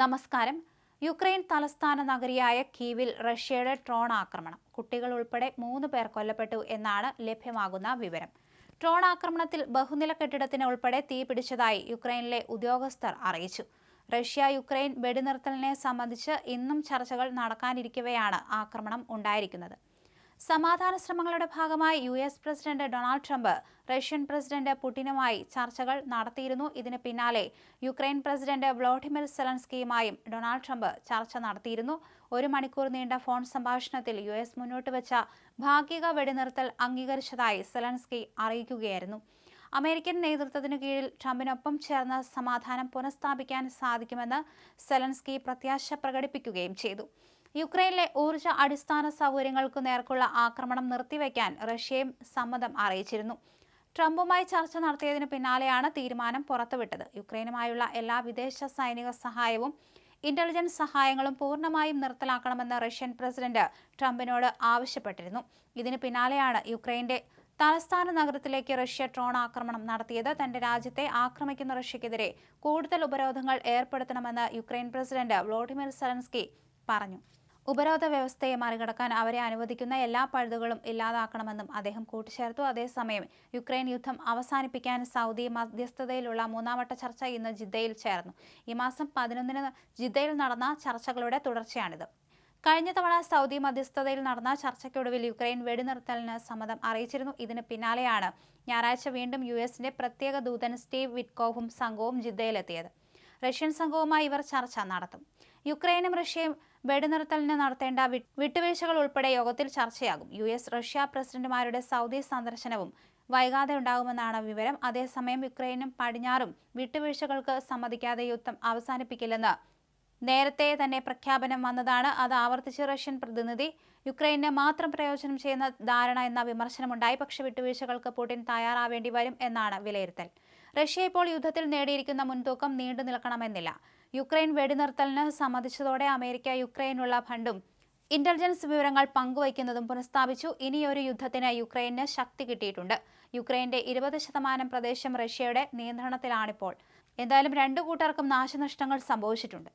നമസ്കാരം. യുക്രൈൻ തലസ്ഥാന നഗരിയായ കീവിൽ റഷ്യയുടെ ട്രോൺ ആക്രമണം. കുട്ടികൾ ഉൾപ്പെടെ മൂന്ന് പേർ കൊല്ലപ്പെട്ടു എന്നാണ് ലഭ്യമാകുന്ന വിവരം. ട്രോൺ ആക്രമണത്തിൽ ബഹുനില കെട്ടിടത്തിന് ഉൾപ്പെടെ തീ പിടിച്ചതായി യുക്രൈനിലെ ഉദ്യോഗസ്ഥർ അറിയിച്ചു. റഷ്യ യുക്രൈൻ വെടിനിർത്തലിനെ സംബന്ധിച്ച് ഇന്നും ചർച്ചകൾ നടക്കാനിരിക്കവെയാണ് ആക്രമണം ഉണ്ടായിരിക്കുന്നത്. സമാധാന ശ്രമങ്ങളുടെ ഭാഗമായി U S president Donald Trump Russian president പുടിനുമായി ചർച്ചകൾ നടത്തിയിരുന്നു. ഇതിന് പിന്നാലെ യുക്രൈൻ പ്രസിഡന്റ് വ്ളോഡിമിർ സെലൻസ്കിയുമായും ഡൊണാൾഡ് ട്രംപ് ചർച്ച നടത്തിയിരുന്നു. ഒരു മണിക്കൂർ നീണ്ട ഫോൺ സംഭാഷണത്തിൽ യു എസ് മുന്നോട്ട് വെച്ച ഭാഗിക വെടിനിർത്തൽ അംഗീകരിച്ചതായി സെലൻസ്കി അറിയിക്കുകയായിരുന്നു. അമേരിക്കൻ നേതൃത്വത്തിനു കീഴിൽ ട്രംപിനൊപ്പം ചേർന്ന് സമാധാനം പുനഃസ്ഥാപിക്കാൻ സാധിക്കുമെന്ന് സെലൻസ്കി പ്രത്യാശ പ്രകടിപ്പിക്കുകയും ചെയ്തു. യുക്രൈനിലെ ഊർജ അടിസ്ഥാന സൗകര്യങ്ങൾക്കു നേർക്കുള്ള ആക്രമണം നിർത്തിവെക്കാൻ റഷ്യയും സമ്മതം അറിയിച്ചിരുന്നു. ട്രംപുമായി ചർച്ച നടത്തിയതിനു പിന്നാലെയാണ് തീരുമാനം പുറത്തുവിട്ടത്. യുക്രൈനുമായുള്ള എല്ലാ വിദേശ സൈനിക സഹായവും ഇന്റലിജൻസ് സഹായങ്ങളും പൂർണമായും നിർത്തലാക്കണമെന്ന് റഷ്യൻ പ്രസിഡന്റ് ട്രംപിനോട് ആവശ്യപ്പെട്ടിരുന്നു. ഇതിനു പിന്നാലെയാണ് യുക്രൈന്റെ തലസ്ഥാന നഗരത്തിലേക്ക് റഷ്യ ഡ്രോൺ ആക്രമണം നടത്തിയത്. തന്റെ രാജ്യത്തെ ആക്രമിക്കുന്ന റഷ്യക്കെതിരെ കൂടുതൽ ഉപരോധങ്ങൾ ഏർപ്പെടുത്തണമെന്ന് യുക്രൈൻ പ്രസിഡന്റ് വ്ളോഡിമിർ സെലൻസ്കി പറഞ്ഞു. ഉപരോധ വ്യവസ്ഥയെ മറികടക്കാൻ അവരെ അനുവദിക്കുന്ന എല്ലാ പഴുതുകളും ഇല്ലാതാക്കണമെന്നും അദ്ദേഹം കൂട്ടിച്ചേർത്തു. അതേസമയം യുക്രൈൻ യുദ്ധം അവസാനിപ്പിക്കാൻ സൗദി മധ്യസ്ഥതയിലുള്ള മൂന്നാംവട്ട ചർച്ച ഇന്ന് ജിദ്ദയിൽ ചേർന്നു. ഈ മാസം പതിനൊന്നിന് ജിദ്ദയിൽ നടന്ന ചർച്ചകളുടെ തുടർച്ചയാണിത്. കഴിഞ്ഞ തവണ സൗദി മധ്യസ്ഥതയിൽ നടന്ന ചർച്ചയ്ക്കൊടുവിൽ യുക്രൈൻ വെടിനിർത്തലിന് സമ്മതം അറിയിച്ചിരുന്നു. ഇതിന് പിന്നാലെയാണ് ഞായറാഴ്ച വീണ്ടും യു എസിന്റെ പ്രത്യേക ദൂതൻ സ്റ്റീവ് വിറ്റ്കോഫും സംഘവും ജിദ്ദയിലെത്തിയത്. റഷ്യൻ സംഘവുമായി ഇവർ ചർച്ച നടത്തും. യുക്രൈനും റഷ്യയും വെടിനിർത്തലിന് നടത്തേണ്ട വിട്ടുവീഴ്ചകൾ ഉൾപ്പെടെ യോഗത്തിൽ ചർച്ചയാകും. യു എസ് റഷ്യ പ്രസിഡന്റുമാരുടെ സൗദി സന്ദർശനവും വൈകാതെ ഉണ്ടാകുമെന്നാണ് വിവരം. അതേസമയം യുക്രൈനും പടിഞ്ഞാറും വിട്ടുവീഴ്ചകൾക്ക് സമ്മതിക്കാതെ യുദ്ധം അവസാനിപ്പിക്കില്ലെന്ന് നേരത്തെ തന്നെ പ്രഖ്യാപനം വന്നതാണ്. അത് ആവർത്തിച്ച് റഷ്യൻ പ്രതിനിധി യുക്രൈനെ മാത്രം പ്രയോജനം ചെയ്യുന്ന ധാരണ എന്ന വിമർശനമുണ്ടായി. പക്ഷെ വിട്ടുവീഴ്ചകൾക്ക് പുടിൻ തയ്യാറാവേണ്ടി വരും എന്നാണ് വിലയിരുത്തൽ. റഷ്യ ഇപ്പോൾ യുദ്ധത്തിൽ നേടിയിരിക്കുന്ന മുൻതൂക്കം നീണ്ടു നിൽക്കണമെന്നില്ല. യുക്രൈൻ വെടിനിർത്തലിന് സമ്മതിച്ചതോടെ അമേരിക്ക യുക്രൈനുള്ള ഫണ്ടും ഇന്റലിജൻസ് വിവരങ്ങൾ പങ്കുവയ്ക്കുന്നതും പുനഃസ്ഥാപിച്ചു. ഇനിയൊരു യുദ്ധത്തിന് യുക്രൈന് ശക്തി കിട്ടിയിട്ടുണ്ട്. യുക്രൈന്റെ ഇരുപത് ശതമാനം പ്രദേശം റഷ്യയുടെ നിയന്ത്രണത്തിലാണിപ്പോൾ. എന്തായാലും രണ്ടു കൂട്ടർക്കും നാശനഷ്ടങ്ങൾ സംഭവിച്ചിട്ടുണ്ട്.